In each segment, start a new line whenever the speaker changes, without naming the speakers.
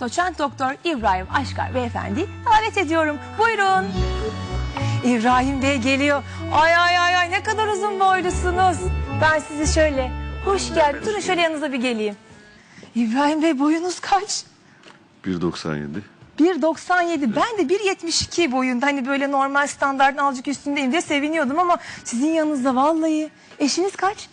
doçent doktor İbrahim Aşkar beyefendi davet ediyorum. Buyurun. İbrahim Bey geliyor. Ay ay ay ay ne kadar uzun boylusunuz. Ben sizi şöyle hoş geldin. Durun şöyle yanınıza bir geleyim. İbrahim Bey boyunuz kaç?
1.97.
1.97 ben de 1.72 boyunda hani böyle normal standartın azıcık üstündeyim diye seviniyordum ama sizin yanınızda vallahi eşiniz kaç?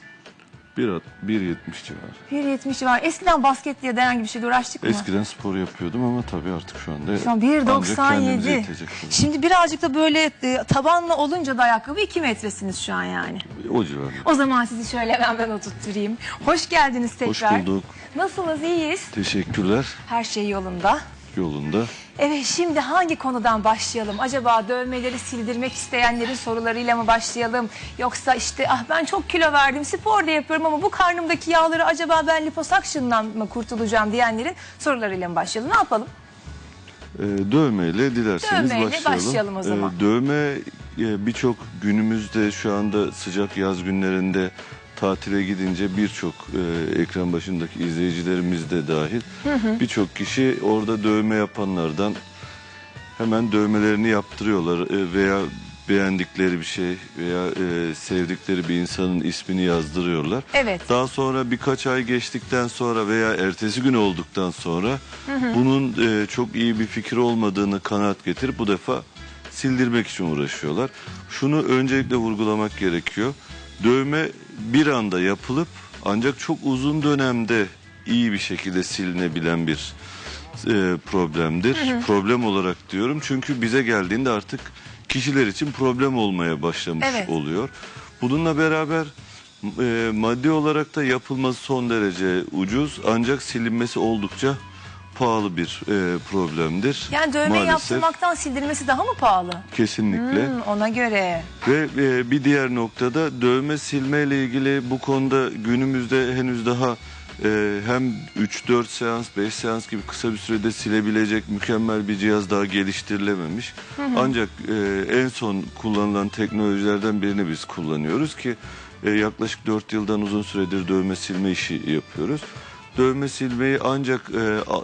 1.70 civarı.
1.70 var. Eskiden basket diye herhangi bir şeyle uğraştık mı?
Eskiden spor yapıyordum ama tabii artık şu anda
Şu an
ancak kendimize
1.97.
yetecek.
Şimdi birazcık da böyle e, tabanla olunca da ayakkabı 2 metresiniz şu an yani.
O civarda.
O zaman sizi şöyle hemen ben oturtturayım. Hoş geldiniz
Hoş
tekrar.
bulduk.
Nasılsınız? İyiyiz.
Teşekkürler.
Her şey yolunda.
Yolunda.
Evet şimdi hangi konudan başlayalım? Acaba dövmeleri sildirmek isteyenlerin sorularıyla mı başlayalım? Yoksa işte ah ben çok kilo verdim spor da yapıyorum ama bu karnımdaki yağları acaba ben liposuction'dan mı kurtulacağım diyenlerin sorularıyla mı başlayalım? Ne yapalım?
Ee, dövmeyle dilerseniz
Dövmeyle
başlayalım.
başlayalım o zaman.
Ee, dövme e, birçok günümüzde şu anda sıcak yaz günlerinde tatile gidince birçok e, ekran başındaki izleyicilerimiz de dahil birçok kişi orada dövme yapanlardan hemen dövmelerini yaptırıyorlar e, veya beğendikleri bir şey veya e, sevdikleri bir insanın ismini yazdırıyorlar.
Evet.
Daha sonra birkaç ay geçtikten sonra veya ertesi gün olduktan sonra bunun e, çok iyi bir fikir olmadığını kanaat getirip bu defa sildirmek için uğraşıyorlar. Şunu öncelikle vurgulamak gerekiyor. Dövme bir anda yapılıp ancak çok uzun dönemde iyi bir şekilde silinebilen bir e, problemdir. Problem olarak diyorum çünkü bize geldiğinde artık kişiler için problem olmaya başlamış
Evet.
oluyor. Bununla beraber e, maddi olarak da yapılması son derece ucuz ancak silinmesi oldukça pahalı bir e, problemdir.
Yani dövme
Maalesef
yaptırmaktan sildirmesi daha mı pahalı?
kesinlikle.
Hmm, ona göre.
Ve e, bir diğer noktada dövme silme ile ilgili bu konuda günümüzde henüz daha e, hem 3-4 seans 5 seans gibi kısa bir sürede silebilecek mükemmel bir cihaz daha geliştirilememiş. Ancak e, en son kullanılan teknolojilerden birini biz kullanıyoruz ki e, yaklaşık 4 yıldan uzun süredir dövme silme işi yapıyoruz. Dövme silmeyi ancak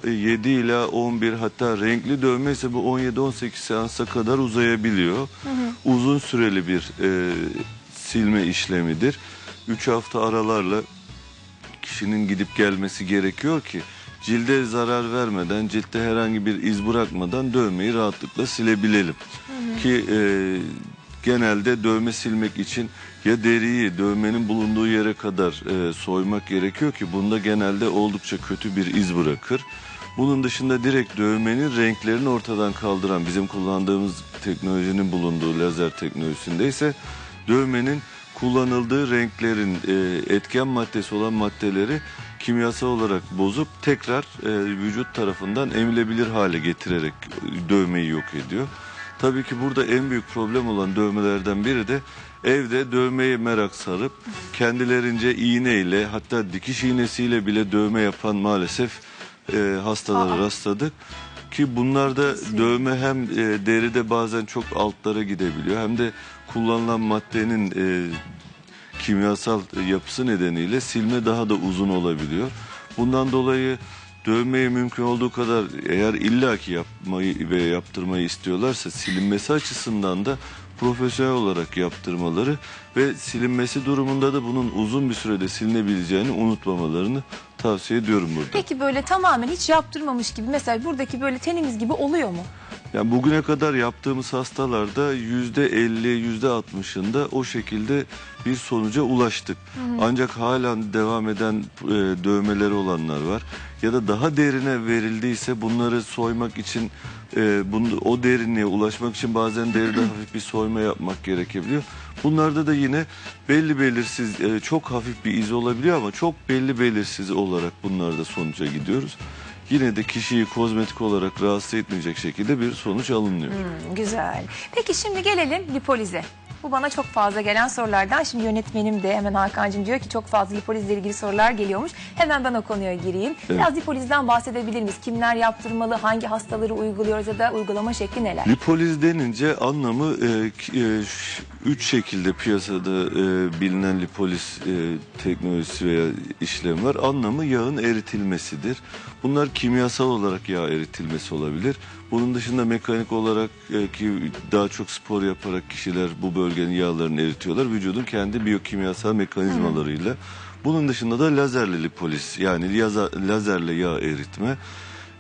e, 7 ila 11 hatta renkli dövme ise bu 17-18 seansa kadar uzayabiliyor. Uzun süreli bir e, silme işlemidir. 3 hafta aralarla kişinin gidip gelmesi gerekiyor ki cilde zarar vermeden, ciltte herhangi bir iz bırakmadan dövmeyi rahatlıkla silebilelim. Ki e, genelde dövme silmek için ya deriyi dövmenin bulunduğu yere kadar e, soymak gerekiyor ki bunda genelde oldukça kötü bir iz bırakır. Bunun dışında direkt dövmenin renklerini ortadan kaldıran bizim kullandığımız teknolojinin bulunduğu lazer teknolojisinde ise dövmenin kullanıldığı renklerin e, etken maddesi olan maddeleri kimyasal olarak bozup tekrar e, vücut tarafından emilebilir hale getirerek e, dövmeyi yok ediyor. Tabii ki burada en büyük problem olan dövmelerden biri de evde dövmeye merak sarıp kendilerince iğneyle hatta dikiş iğnesiyle bile dövme yapan maalesef e, hastalara
Aa.
rastladık. Ki bunlarda dövme hem e, deride bazen çok altlara gidebiliyor hem de kullanılan maddenin e, kimyasal yapısı nedeniyle silme daha da uzun olabiliyor. Bundan dolayı dövmeyi mümkün olduğu kadar eğer illaki yapmayı ve yaptırmayı istiyorlarsa silinmesi açısından da profesyonel olarak yaptırmaları ve silinmesi durumunda da bunun uzun bir sürede silinebileceğini unutmamalarını tavsiye ediyorum burada.
Peki böyle tamamen hiç yaptırmamış gibi mesela buradaki böyle tenimiz gibi oluyor mu?
Yani bugüne kadar yaptığımız hastalarda yüzde 50, yüzde 60'ında o şekilde bir sonuca ulaştık. Ancak halen devam eden e, dövmeleri olanlar var. Ya da daha derine verildiyse bunları soymak için, e, bunu, o derinliğe ulaşmak için bazen deride hafif bir soyma yapmak gerekebiliyor. Bunlarda da yine belli belirsiz, e, çok hafif bir iz olabiliyor ama çok belli belirsiz olarak bunlarda sonuca gidiyoruz. Yine de kişiyi kozmetik olarak rahatsız etmeyecek şekilde bir sonuç alınıyor.
Hmm, güzel. Peki şimdi gelelim lipolize. Bu bana çok fazla gelen sorulardan. Şimdi yönetmenim de hemen Hakan'cığım diyor ki çok fazla lipolizle ilgili sorular geliyormuş. Hemen ben o konuya gireyim. Biraz lipolizden bahsedebilir miyiz? Kimler yaptırmalı? Hangi hastaları uyguluyoruz ya da uygulama şekli neler?
Lipoliz denince anlamı e, e, üç şekilde piyasada e, bilinen lipoliz e, teknolojisi veya işlem var. Anlamı yağın eritilmesidir. Bunlar kimyasal olarak yağ eritilmesi olabilir. Bunun dışında mekanik olarak e, ki daha çok spor yaparak kişiler bu bölgenin yağlarını eritiyorlar. Vücudun kendi biyokimyasal mekanizmalarıyla. Bunun dışında da lazerli lipoliz yani yaza- lazerle yağ eritme.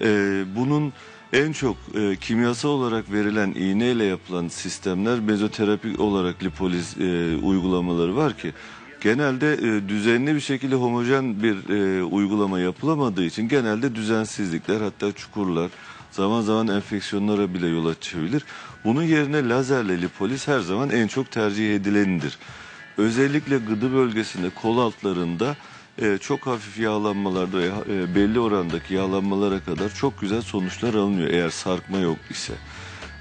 E, bunun en çok e, kimyasal olarak verilen iğneyle yapılan sistemler mezoterapi olarak lipoliz e, uygulamaları var ki genelde e, düzenli bir şekilde homojen bir e, uygulama yapılamadığı için genelde düzensizlikler hatta çukurlar zaman zaman enfeksiyonlara bile yol açabilir. Bunun yerine lazerle lipoliz her zaman en çok tercih edilenidir. Özellikle gıdı bölgesinde kol altlarında e, çok hafif yağlanmalarda ve e, belli orandaki yağlanmalara kadar çok güzel sonuçlar alınıyor eğer sarkma yok ise.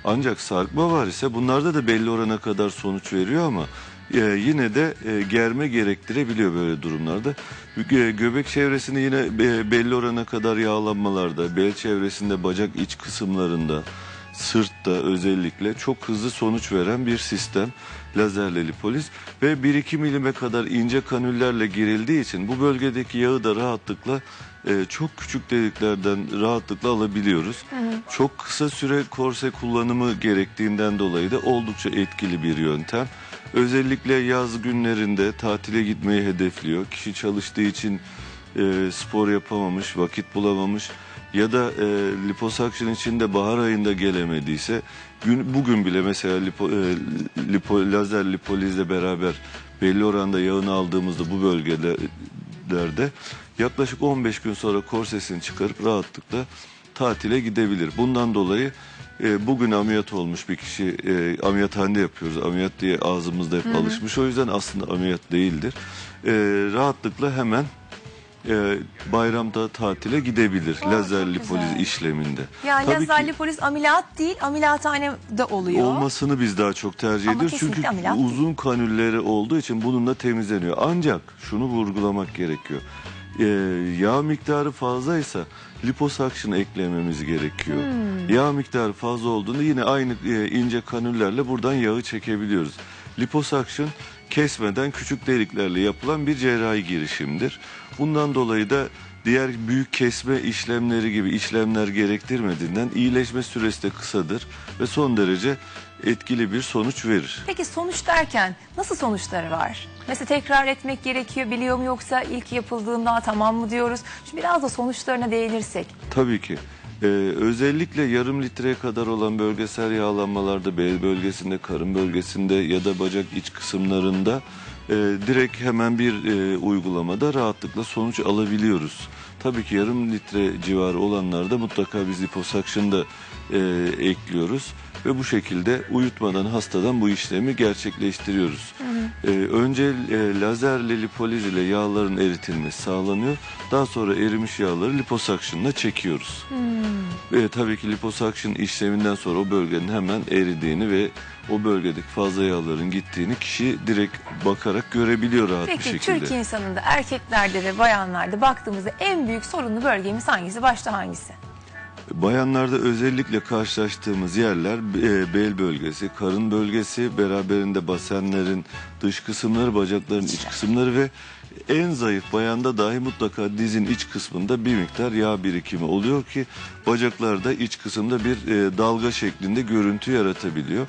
Ancak sarkma var ise bunlarda da belli orana kadar sonuç veriyor ama e, yine de e, germe gerektirebiliyor böyle durumlarda. Göbek çevresinde yine e, belli orana kadar yağlanmalarda, bel çevresinde bacak iç kısımlarında, sırtta özellikle çok hızlı sonuç veren bir sistem lazerle lipoliz ve 1-2 milime kadar ince kanüllerle girildiği için bu bölgedeki yağı da rahatlıkla e, çok küçük deliklerden rahatlıkla alabiliyoruz. Çok kısa süre korse kullanımı gerektiğinden dolayı da oldukça etkili bir yöntem. Özellikle yaz günlerinde tatile gitmeyi hedefliyor. Kişi çalıştığı için e, spor yapamamış, vakit bulamamış ya da e, liposuction için de bahar ayında gelemediyse gün, bugün bile mesela lipo, e, lipo, lazer lipolizle beraber belli oranda yağını aldığımızda bu bölgelerde yaklaşık 15 gün sonra korsesini çıkarıp rahatlıkla tatile gidebilir. Bundan dolayı e, bugün ameliyat olmuş bir kişi e, ameliyathanede yapıyoruz. Ameliyat diye ağzımızda hep alışmış. O yüzden aslında ameliyat değildir. E, rahatlıkla hemen e, bayramda tatile gidebilir
Aa,
lazer lipoliz
güzel.
işleminde.
Yani
Tabii
lazer lipoliz ameliyat değil, ameliyathanede oluyor.
olmasını biz daha çok tercih
Ama
ediyoruz. Çünkü
ameliyat
uzun kanülleri olduğu için bununla temizleniyor. Ancak şunu vurgulamak gerekiyor. E, yağ miktarı fazlaysa liposuction eklememiz gerekiyor.
Hmm.
Yağ miktarı fazla olduğunda yine aynı e, ince kanüllerle buradan yağı çekebiliyoruz. Liposuction kesmeden küçük deliklerle yapılan bir cerrahi girişimdir. Bundan dolayı da diğer büyük kesme işlemleri gibi işlemler gerektirmediğinden iyileşme süresi de kısadır ve son derece etkili bir sonuç verir.
Peki sonuç derken nasıl sonuçları var? Mesela tekrar etmek gerekiyor biliyor mu yoksa ilk yapıldığında tamam mı diyoruz? Şimdi biraz da sonuçlarına değinirsek.
Tabii ki. Ee, özellikle yarım litreye kadar olan bölgesel yağlanmalarda bel bölgesinde, karın bölgesinde ya da bacak iç kısımlarında e, direkt hemen bir e, uygulamada rahatlıkla sonuç alabiliyoruz. Tabii ki yarım litre civarı olanlarda mutlaka biz liposuction'da e, ekliyoruz ve bu şekilde uyutmadan hastadan bu işlemi gerçekleştiriyoruz. Ee, önce e, lazerle lipoliz ile yağların eritilmesi sağlanıyor. Daha sonra erimiş yağları liposuction'la çekiyoruz. Ve tabii ki liposuction işleminden sonra o bölgenin hemen eridiğini ve o bölgedeki fazla yağların gittiğini kişi direkt bakarak görebiliyor rahat bir
Peki
şekilde.
Türk insanında erkeklerde ve bayanlarda baktığımızda en büyük sorunlu bölgemiz hangisi? Başta hangisi?
Bayanlarda özellikle karşılaştığımız yerler e, bel bölgesi, karın bölgesi, beraberinde basenlerin dış kısımları, bacakların iç kısımları ve en zayıf bayanda dahi mutlaka dizin iç kısmında bir miktar yağ birikimi oluyor ki bacaklarda iç kısımda bir e, dalga şeklinde görüntü yaratabiliyor.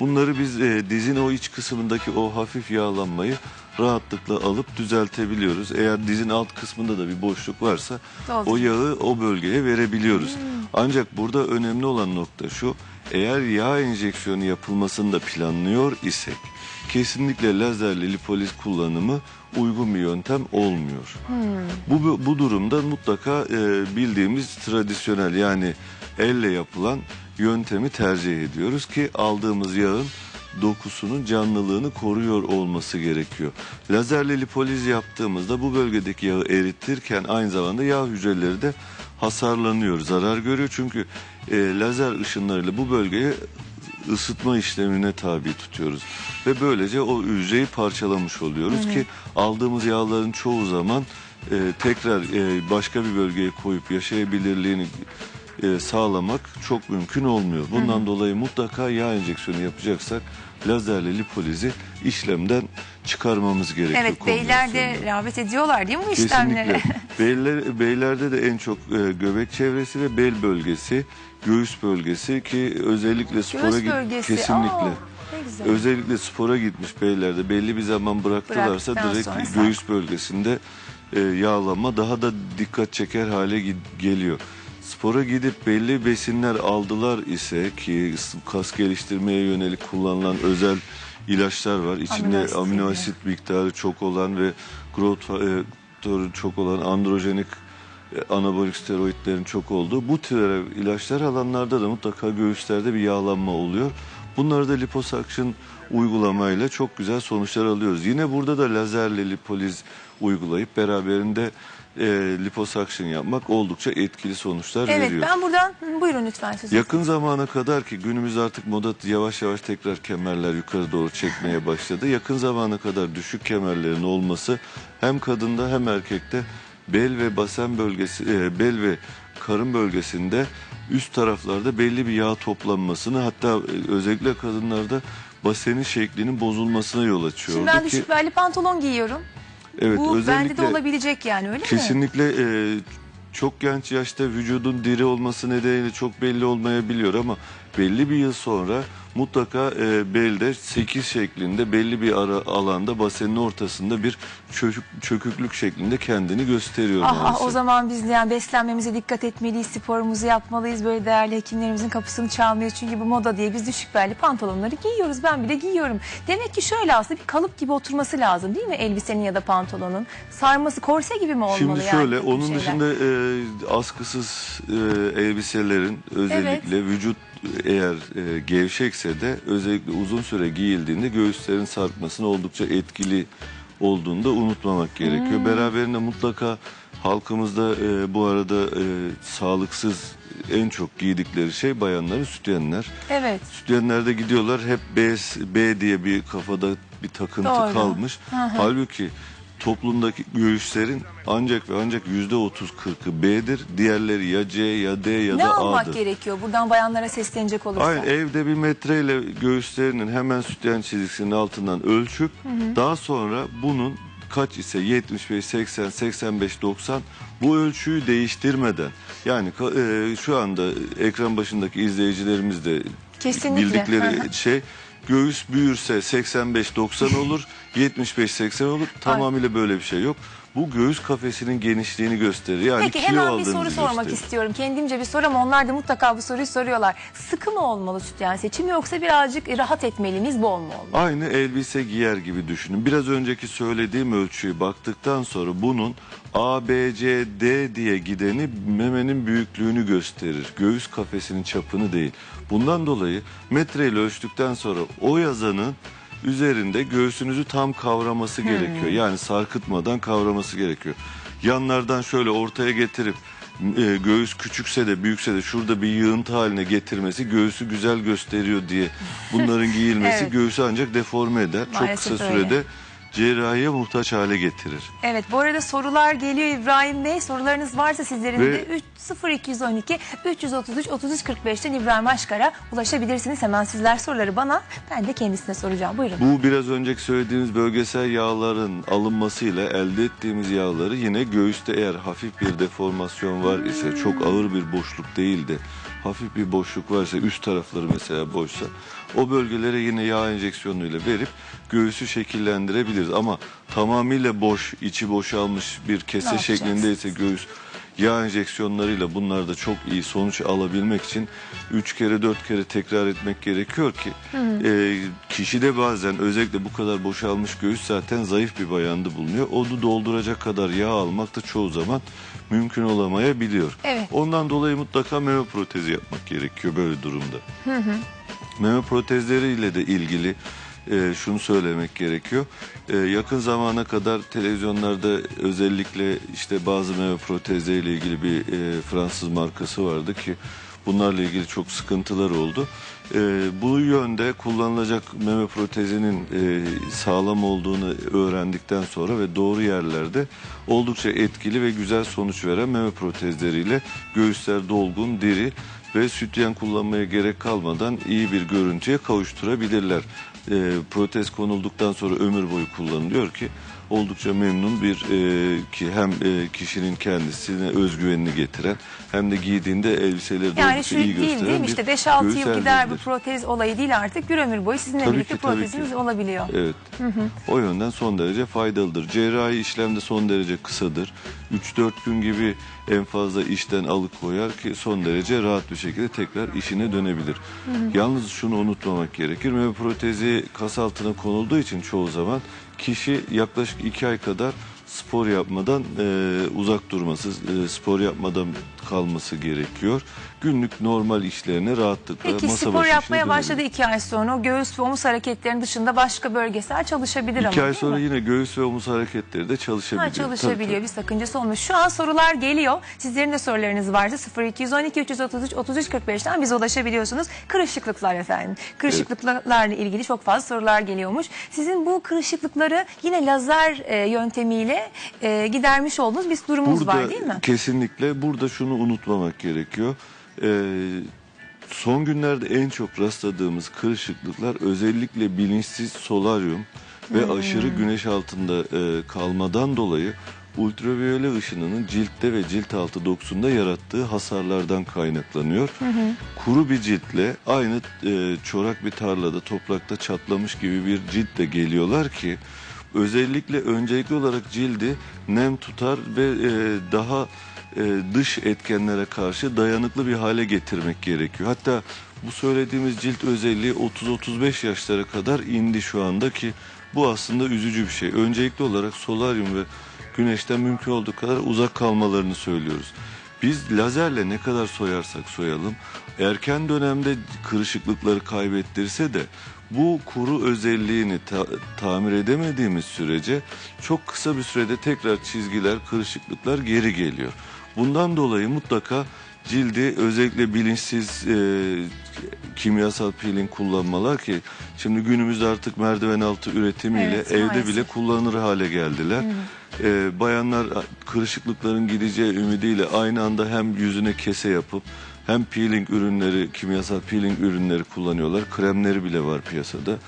Bunları biz e, dizin o iç kısmındaki o hafif yağlanmayı rahatlıkla alıp düzeltebiliyoruz. Eğer dizin alt kısmında da bir boşluk varsa
Doldur.
o yağı o bölgeye verebiliyoruz. Ancak burada önemli olan nokta şu. Eğer yağ enjeksiyonu yapılmasını da planlıyor isek kesinlikle lazerli lipoliz kullanımı uygun bir yöntem olmuyor. Bu, bu, bu durumda mutlaka e, bildiğimiz tradisyonel yani elle yapılan yöntemi tercih ediyoruz ki aldığımız yağın dokusunun canlılığını koruyor olması gerekiyor. Lazerle lipoliz yaptığımızda bu bölgedeki yağı eritirken aynı zamanda yağ hücreleri de hasarlanıyor, zarar görüyor. Çünkü e, lazer ışınlarıyla bu bölgeye ısıtma işlemine tabi tutuyoruz. Ve böylece o hücreyi parçalamış oluyoruz ki aldığımız yağların çoğu zaman e, tekrar e, başka bir bölgeye koyup yaşayabilirliğini e, sağlamak çok mümkün olmuyor. Bundan dolayı mutlaka yağ enjeksiyonu yapacaksak lazerle lipolizi işlemden çıkarmamız gerekiyor.
Evet beyler de rağbet ediyorlar değil mi bu işlemlere?
Beyler, beylerde de en çok e, göbek çevresi ve bel bölgesi, göğüs bölgesi ki özellikle spora git
bölgesi.
kesinlikle.
Aa, ne güzel.
Özellikle spora gitmiş beylerde belli bir zaman bıraktılarsa
Bıraktıktan
direkt
sonra
göğüs bölgesinde e, yağlanma daha da dikkat çeker hale gi- geliyor. Spora gidip belli besinler aldılar ise ki kas geliştirmeye yönelik kullanılan özel ilaçlar var. İçinde
Amino asit
amino
gibi.
asit miktarı çok olan ve growth faktörü çok olan androjenik e, anabolik steroidlerin çok olduğu bu tür ilaçlar alanlarda da mutlaka göğüslerde bir yağlanma oluyor. Bunları da liposuction uygulamayla çok güzel sonuçlar alıyoruz. Yine burada da lazerle lipoliz uygulayıp beraberinde e, liposuction yapmak oldukça etkili sonuçlar
Evet
veriyor.
ben buradan Hı, buyurun lütfen sözü.
Yakın zamana kadar ki günümüz artık moda yavaş yavaş tekrar kemerler yukarı doğru çekmeye başladı. Yakın zamana kadar düşük kemerlerin olması hem kadında hem erkekte bel ve basen bölgesi, e, bel ve karın bölgesinde üst taraflarda belli bir yağ toplanmasını hatta e, özellikle kadınlarda basenin şeklinin bozulmasına yol açıyordu
Şimdi ben
ki
düşük belli pantolon giyiyorum.
Evet
bu bende de olabilecek yani öyle mi?
Kesinlikle e, çok genç yaşta vücudun diri olması nedeniyle çok belli olmayabiliyor ama belli bir yıl sonra mutlaka e, belde 8 şeklinde belli bir ara alanda basenin ortasında bir çökük, çöküklük şeklinde kendini gösteriyor
Ah, ah, o zaman biz yani beslenmemize dikkat etmeliyiz, sporumuzu yapmalıyız. Böyle değerli hekimlerimizin kapısını çalmıyor. Çünkü bu moda diye biz düşük belli pantolonları giyiyoruz. Ben bile giyiyorum. Demek ki şöyle aslında bir kalıp gibi oturması lazım değil mi elbisenin ya da pantolonun? Sarması korse gibi mi olmalı
Şimdi
yani?
şöyle
tür
onun
şeyler?
dışında e, askısız e, elbiselerin özellikle vücut eğer e, gevşekse de özellikle uzun süre giyildiğinde göğüslerin sarkmasına oldukça etkili olduğunu da unutmamak
Hmm.
gerekiyor. Beraberinde mutlaka halkımızda e, bu arada e, sağlıksız en çok giydikleri şey bayanların sütyenler.
Evet.
Sütyenlerde gidiyorlar hep B, B diye bir kafada bir takıntı
Doğru.
kalmış.
Hı hı.
Halbuki toplumdaki göğüslerin ancak ve ancak yüzde otuz kırkı B'dir. Diğerleri ya C ya D ya
ne
da
almak
A'dır.
gerekiyor? Buradan bayanlara seslenecek olursak.
Aynen evde bir metreyle göğüslerinin hemen sütyen çizgisinin altından ölçüp daha sonra bunun kaç ise 75, 80, 85, 90 bu ölçüyü değiştirmeden yani e, şu anda ekran başındaki izleyicilerimiz de
Kesinlikle.
bildikleri
Hı hı.
şey göğüs büyürse 85-90 olur 75-80 olur tamamıyla böyle bir şey yok. Bu göğüs kafesinin genişliğini gösterir. Yani
Peki
kilo
hemen bir
aldığınızı
soru sormak
gösterir.
istiyorum. Kendimce bir soru ama onlar da mutlaka bu soruyu soruyorlar. Sıkı mı olmalı sütyen seçimi yoksa birazcık rahat etmeli miyiz, bol mu olmalı?
Aynı elbise giyer gibi düşünün. Biraz önceki söylediğim ölçüyü baktıktan sonra bunun A, B, C, D diye gideni memenin büyüklüğünü gösterir. Göğüs kafesinin çapını değil. Bundan dolayı metreyle ölçtükten sonra o yazanın üzerinde göğsünüzü tam kavraması gerekiyor. Yani sarkıtmadan kavraması gerekiyor. Yanlardan şöyle ortaya getirip e, göğüs küçükse de büyükse de şurada bir yığıntı haline getirmesi göğsü güzel gösteriyor diye bunların giyilmesi
Evet.
göğsü ancak deforme eder. Çok
Maalesef
kısa
öyle.
sürede cerrahiye muhtaç hale getirir.
Evet bu arada sorular geliyor İbrahim Bey. Sorularınız varsa sizlerin
Ve-
de 3 0212 333 3345'ten İbrahim Aşkar'a ulaşabilirsiniz. Hemen sizler soruları bana ben de kendisine soracağım. Buyurun.
Bu biraz önceki söylediğimiz bölgesel yağların alınmasıyla elde ettiğimiz yağları yine göğüste eğer hafif bir deformasyon var ise çok ağır bir boşluk değil de hafif bir boşluk varsa üst tarafları mesela boşsa o bölgelere yine yağ enjeksiyonuyla verip göğüsü şekillendirebiliriz ama tamamıyla boş içi boşalmış bir kese şeklindeyse göğüs yağ enjeksiyonlarıyla bunlarda çok iyi sonuç alabilmek için 3 kere 4 kere tekrar etmek gerekiyor ki e, kişide bazen özellikle bu kadar boşalmış göğüs zaten zayıf bir bayanda bulunuyor. Onu dolduracak kadar yağ almak da çoğu zaman mümkün olamayabiliyor.
Evet.
Ondan dolayı mutlaka meme protezi yapmak gerekiyor böyle durumda. Meme protezleriyle de ilgili e, şunu söylemek gerekiyor. E, yakın zamana kadar televizyonlarda özellikle işte bazı meme protezleriyle ilgili bir e, Fransız markası vardı ki Bunlarla ilgili çok sıkıntılar oldu. E, bu yönde kullanılacak meme protezinin e, sağlam olduğunu öğrendikten sonra ve doğru yerlerde oldukça etkili ve güzel sonuç veren meme protezleriyle göğüsler dolgun, diri ve sütyen kullanmaya gerek kalmadan iyi bir görüntüye kavuşturabilirler. E, protez konulduktan sonra ömür boyu kullanılıyor ki oldukça memnun bir e, ki hem e, kişinin kendisine özgüvenini getiren hem de giydiğinde elbiseleri de
Yani
oldukça iyi
değil
gösteren
değil mi?
bir
İşte 5-6
göğüs
yıl gider bu protez olayı değil artık. Bir ömür boyu sizinle
Tabii
birlikte
ki, tabii
proteziniz
ki.
olabiliyor.
Evet. O yönden son derece faydalıdır. Cerrahi işlem de son derece kısadır. 3-4 gün gibi en fazla işten alıkoyar ki son derece rahat bir şekilde tekrar işine dönebilir. Yalnız şunu unutmamak gerekir. Meme protezi kas altına konulduğu için çoğu zaman kişi yaklaşık 2 ay kadar spor yapmadan e, uzak durması, e, spor yapmadan kalması gerekiyor. Günlük normal işlerine rahatlıkla
Peki
masa
spor yapmaya başladı iki ay sonra o göğüs ve omuz hareketlerinin dışında başka bölgesel çalışabilir ama
İki ay
değil
sonra
mi?
yine göğüs ve omuz hareketleri de çalışabiliyor.
Ha,
Tabii,
çalışabiliyor
tabii.
bir sakıncası olmuş. Şu an sorular geliyor. Sizlerin de sorularınız varsa 0212 333 33 45'ten bize ulaşabiliyorsunuz. Kırışıklıklar efendim. Kırışıklıklarla ilgili çok fazla sorular geliyormuş. Sizin bu kırışıklıkları yine lazer e, yöntemiyle e, gidermiş olduğunuz bir durumunuz
Burada
var değil mi?
kesinlikle burada şunu unutmamak gerekiyor. Ee, son günlerde en çok rastladığımız kırışıklıklar özellikle bilinçsiz solaryum ve
Hmm.
aşırı güneş altında e, kalmadan dolayı ultraviyole ışınının ciltte ve cilt altı dokusunda yarattığı hasarlardan kaynaklanıyor. Kuru bir ciltle aynı e, çorak bir tarlada toprakta çatlamış gibi bir ciltle geliyorlar ki özellikle öncelikli olarak cildi nem tutar ve e, daha dış etkenlere karşı dayanıklı bir hale getirmek gerekiyor. Hatta bu söylediğimiz cilt özelliği 30-35 yaşlara kadar indi şu anda ki bu aslında üzücü bir şey. Öncelikli olarak solaryum ve güneşten mümkün olduğu kadar uzak kalmalarını söylüyoruz. Biz lazerle ne kadar soyarsak soyalım erken dönemde kırışıklıkları kaybettirse de bu kuru özelliğini ta- tamir edemediğimiz sürece çok kısa bir sürede tekrar çizgiler, kırışıklıklar geri geliyor. Bundan dolayı mutlaka cildi özellikle bilinçsiz e, kimyasal peeling kullanmalar ki şimdi günümüzde artık merdiven altı üretimiyle
Evet,
evde
maalesef.
bile kullanılır hale geldiler. E, bayanlar kırışıklıkların gideceği ümidiyle aynı anda hem yüzüne kese yapıp hem peeling ürünleri, kimyasal peeling ürünleri kullanıyorlar. Kremleri bile var piyasada.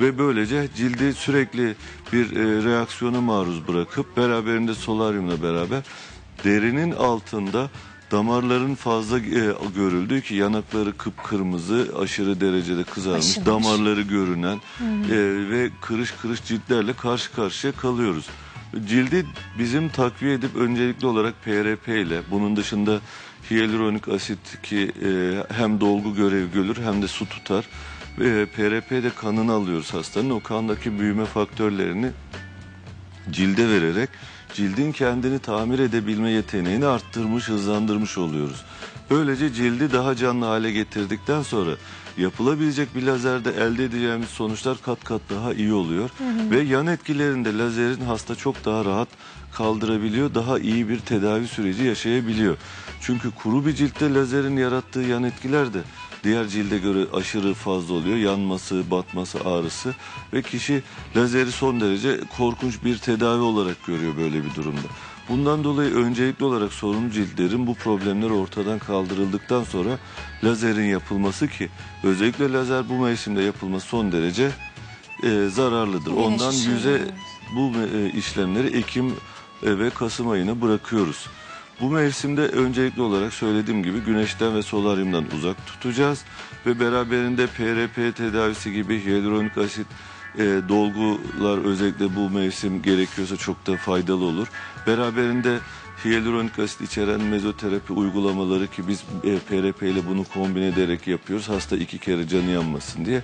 Ve böylece cildi sürekli bir e, reaksiyona maruz bırakıp beraberinde solaryumla beraber derinin altında damarların fazla e, görüldüğü ki yanakları kıpkırmızı aşırı derecede kızarmış
Aşınmış.
damarları görünen e, ve kırış kırış ciltlerle karşı karşıya kalıyoruz. Cildi bizim takviye edip öncelikli olarak PRP ile bunun dışında hyaluronik asit ki e, hem dolgu görevi görür hem de su tutar. Ve PRP'de kanını alıyoruz hastanın o kandaki büyüme faktörlerini cilde vererek cildin kendini tamir edebilme yeteneğini arttırmış, hızlandırmış oluyoruz. Böylece cildi daha canlı hale getirdikten sonra yapılabilecek bir lazerde elde edeceğimiz sonuçlar kat kat daha iyi oluyor. Ve yan etkilerinde lazerin hasta çok daha rahat kaldırabiliyor, daha iyi bir tedavi süreci yaşayabiliyor. Çünkü kuru bir ciltte lazerin yarattığı yan etkiler de diğer cilde göre aşırı fazla oluyor. Yanması, batması, ağrısı ve kişi lazeri son derece korkunç bir tedavi olarak görüyor böyle bir durumda. Bundan dolayı öncelikli olarak sorunlu ciltlerin bu problemler ortadan kaldırıldıktan sonra lazerin yapılması ki özellikle lazer bu mevsimde yapılması son derece e, zararlıdır.
Güneş
Ondan yüze bu e, işlemleri Ekim e, ve Kasım ayına bırakıyoruz. Bu mevsimde öncelikli olarak söylediğim gibi güneşten ve solaryumdan uzak tutacağız ve beraberinde PRP tedavisi gibi hyaluronik asit e, dolgular özellikle bu mevsim gerekiyorsa çok da faydalı olur. Beraberinde hyaluronik asit içeren mezoterapi uygulamaları ki biz e, PRP ile bunu kombine ederek yapıyoruz. Hasta iki kere canı yanmasın diye.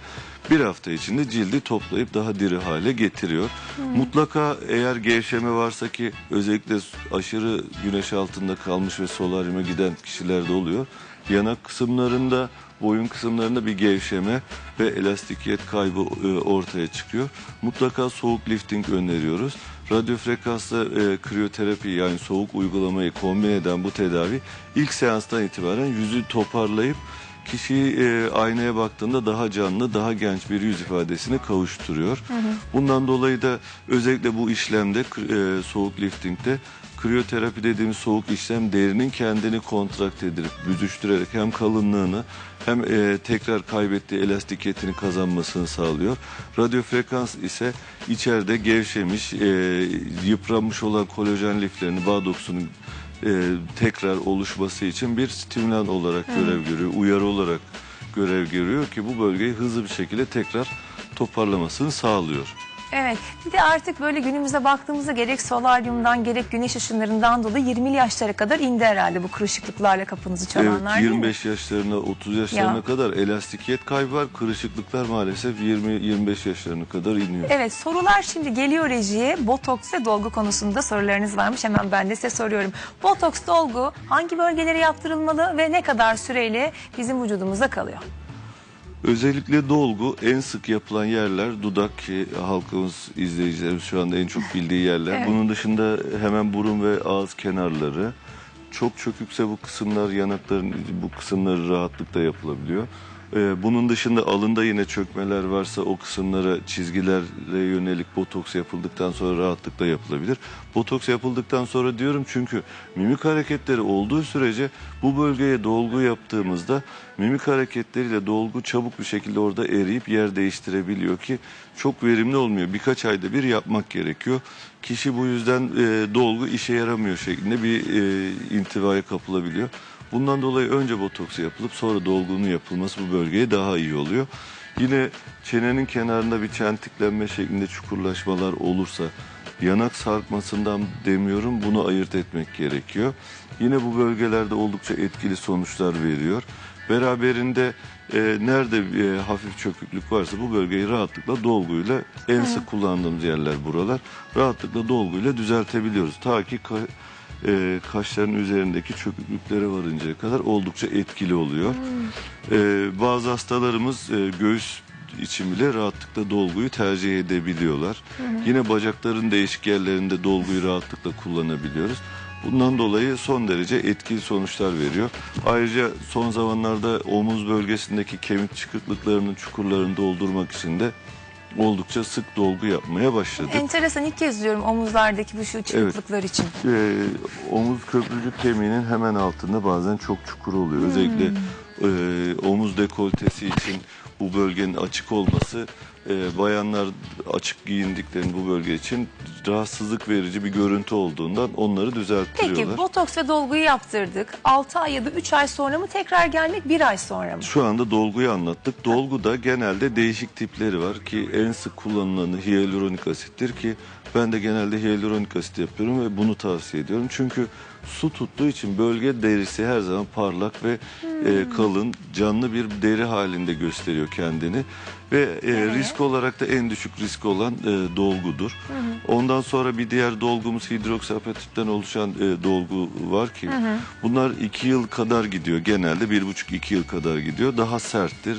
Bir hafta içinde cildi toplayıp daha diri hale getiriyor. Mutlaka eğer gevşeme varsa ki özellikle aşırı güneş altında kalmış ve solaryuma giden kişilerde oluyor. Yanak kısımlarında, boyun kısımlarında bir gevşeme ve elastikiyet kaybı e, ortaya çıkıyor. Mutlaka soğuk lifting öneriyoruz. Radyo frekanslı e, kriyoterapi yani soğuk uygulamayı kombin eden bu tedavi ilk seanstan itibaren yüzü toparlayıp kişiyi e, aynaya baktığında daha canlı, daha genç bir yüz ifadesine kavuşturuyor. Bundan dolayı da özellikle bu işlemde e, soğuk liftingde kriyoterapi dediğimiz soğuk işlem derinin kendini kontrakt edilip büzüştürerek hem kalınlığını hem e, tekrar kaybettiği elastikiyetini kazanmasını sağlıyor. Radyo frekans ise içeride gevşemiş, e, yıpranmış olan kolajen liflerini, bağ dokusunun e, tekrar oluşması için bir stimülan olarak görev görüyor, uyarı olarak görev görüyor ki bu bölgeyi hızlı bir şekilde tekrar toparlamasını sağlıyor.
Evet. Bir de artık böyle günümüze baktığımızda gerek solaryumdan gerek güneş ışınlarından dolayı 20'li yaşlara kadar indi herhalde bu kırışıklıklarla kapınızı çalanlar
Evet
değil mi?
25 yaşlarına 30 yaşlarına
Ya.
kadar elastikiyet kaybı var. Kırışıklıklar maalesef 20-25 yaşlarına kadar iniyor.
Evet sorular şimdi geliyor rejiye. Botoks ve dolgu konusunda sorularınız varmış. Hemen ben de size soruyorum. Botoks dolgu hangi bölgelere yaptırılmalı ve ne kadar süreyle bizim vücudumuzda kalıyor?
Özellikle dolgu en sık yapılan yerler dudak ki halkımız izleyicilerimiz şu anda en çok bildiği yerler.
Evet.
Bunun dışında hemen burun ve ağız kenarları. Çok çökükse bu kısımlar yanakların bu kısımları rahatlıkla yapılabiliyor. Ee, bunun dışında alında yine çökmeler varsa o kısımlara çizgilerle yönelik botoks yapıldıktan sonra rahatlıkla yapılabilir. Botoks yapıldıktan sonra diyorum çünkü mimik hareketleri olduğu sürece bu bölgeye dolgu yaptığımızda mimik hareketleriyle dolgu çabuk bir şekilde orada eriyip yer değiştirebiliyor ki çok verimli olmuyor. Birkaç ayda bir yapmak gerekiyor. Kişi bu yüzden e, dolgu işe yaramıyor şeklinde bir e, intivaya kapılabiliyor. Bundan dolayı önce botoksu yapılıp sonra dolgunun yapılması bu bölgeye daha iyi oluyor. Yine çenenin kenarında bir çentiklenme şeklinde çukurlaşmalar olursa yanak sarkmasından demiyorum bunu ayırt etmek gerekiyor. Yine bu bölgelerde oldukça etkili sonuçlar veriyor. Beraberinde e, nerede e, hafif çöküklük varsa bu bölgeyi rahatlıkla dolguyla en sık kullandığımız yerler buralar. Rahatlıkla dolguyla düzeltebiliyoruz. Ta ki e, kaşların üzerindeki çöküklüklere varıncaya kadar oldukça etkili oluyor. E, bazı hastalarımız e, göğüs için bile rahatlıkla dolguyu tercih edebiliyorlar. Yine bacakların değişik yerlerinde dolguyu rahatlıkla kullanabiliyoruz. Bundan dolayı son derece etkili sonuçlar veriyor. Ayrıca son zamanlarda omuz bölgesindeki kemik çıkıklıklarının çukurlarını doldurmak için de oldukça sık dolgu yapmaya başladık.
Enteresan ilk kez duyuyorum omuzlardaki bu şu çıkıklıklar için.
Ee, omuz köprücük kemiğinin hemen altında bazen çok çukur oluyor. Özellikle e, omuz dekoltesi için bu bölgenin açık olması e, bayanlar açık giyindiklerini bu bölge için rahatsızlık verici bir görüntü olduğundan onları düzelttiriyorlar.
Peki botoks ve dolguyu yaptırdık. 6 ay ya da 3 ay sonra mı tekrar gelmek 1 ay sonra mı?
Şu anda dolguyu anlattık. Dolguda genelde değişik tipleri var ki en sık kullanılanı hyaluronik asittir ki ben de genelde hyaluronik asit yapıyorum ve bunu tavsiye ediyorum. Çünkü su tuttuğu için bölge derisi her zaman parlak ve e, kalın, canlı bir deri halinde gösteriyor kendini. Ve e, risk olarak da en düşük risk olan e, dolgudur. Ondan sonra bir diğer dolgumuz hidroksapatitten oluşan e, dolgu var ki bunlar iki yıl kadar gidiyor genelde bir buçuk iki yıl kadar gidiyor. Daha serttir.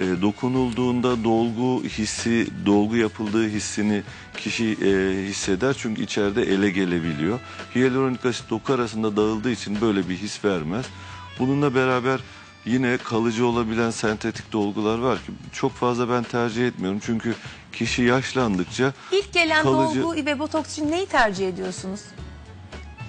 E, dokunulduğunda dolgu hissi, dolgu yapıldığı hissini kişi e, hisseder çünkü içeride ele gelebiliyor. Hyaluronik asit doku arasında dağıldığı için böyle bir his vermez. Bununla beraber yine kalıcı olabilen sentetik dolgular var ki çok fazla ben tercih etmiyorum çünkü kişi yaşlandıkça
İlk gelen
Kalıcı-
dolgu ve botoks için neyi tercih ediyorsunuz?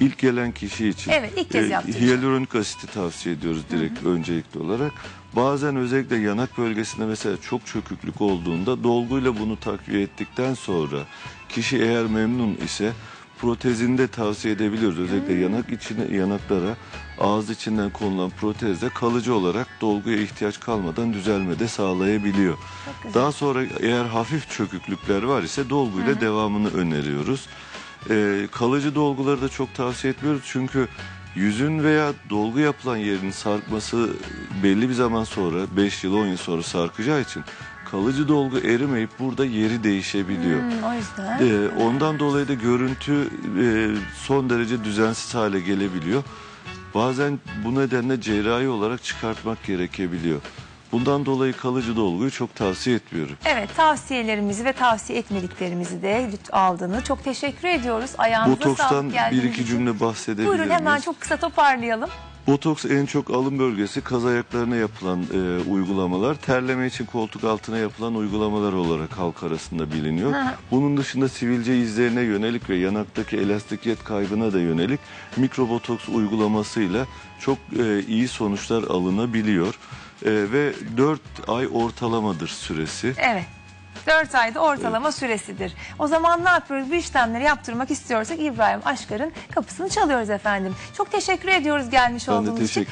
İlk gelen kişi için
Evet, ilk kez
e,
yaptıracak.
hyaluronik asiti tavsiye ediyoruz direkt öncelikli olarak. Bazen özellikle yanak bölgesinde mesela çok çöküklük olduğunda dolguyla bunu takviye ettikten sonra kişi eğer memnun ise protezinde tavsiye edebiliyoruz. Özellikle
Hmm.
yanak içine yanaklara ağız içinden konulan protezde kalıcı olarak dolguya ihtiyaç kalmadan düzelmede sağlayabiliyor.
güzel.
Daha sonra eğer hafif çöküklükler var ise dolguyla devamını öneriyoruz. Ee, kalıcı dolguları da çok tavsiye etmiyoruz çünkü yüzün veya dolgu yapılan yerin sarkması belli bir zaman sonra 5 yıl 10 yıl sonra sarkacağı için kalıcı dolgu erimeyip burada yeri değişebiliyor.
Hmm, o yüzden.
Ee, ondan dolayı da görüntü e, son derece düzensiz hale gelebiliyor. Bazen bu nedenle cerrahi olarak çıkartmak gerekebiliyor. Bundan dolayı kalıcı dolguyu çok tavsiye etmiyorum.
Evet tavsiyelerimizi ve tavsiye etmediklerimizi de aldığını çok teşekkür ediyoruz. Ayağınıza
Botokstan
sağlık
bir
geldiğiniz
iki
için.
cümle bahsedebilir
Buyurun hemen
miyiz?
çok kısa toparlayalım.
Botoks en çok alın bölgesi kaz ayaklarına yapılan e, uygulamalar. Terleme için koltuk altına yapılan uygulamalar olarak halk arasında biliniyor.
Hı.
Bunun dışında sivilce izlerine yönelik ve yanaktaki elastikiyet kaybına da yönelik mikrobotoks uygulamasıyla çok e, iyi sonuçlar alınabiliyor. E, ve 4 ay ortalamadır süresi.
Evet. 4 ayda ortalama süresidir. O zaman ne yapıyoruz? Bu işlemleri yaptırmak istiyorsak İbrahim Aşkar'ın kapısını çalıyoruz efendim. Çok teşekkür ediyoruz gelmiş
Ben de
olduğunuz için.
teşekkür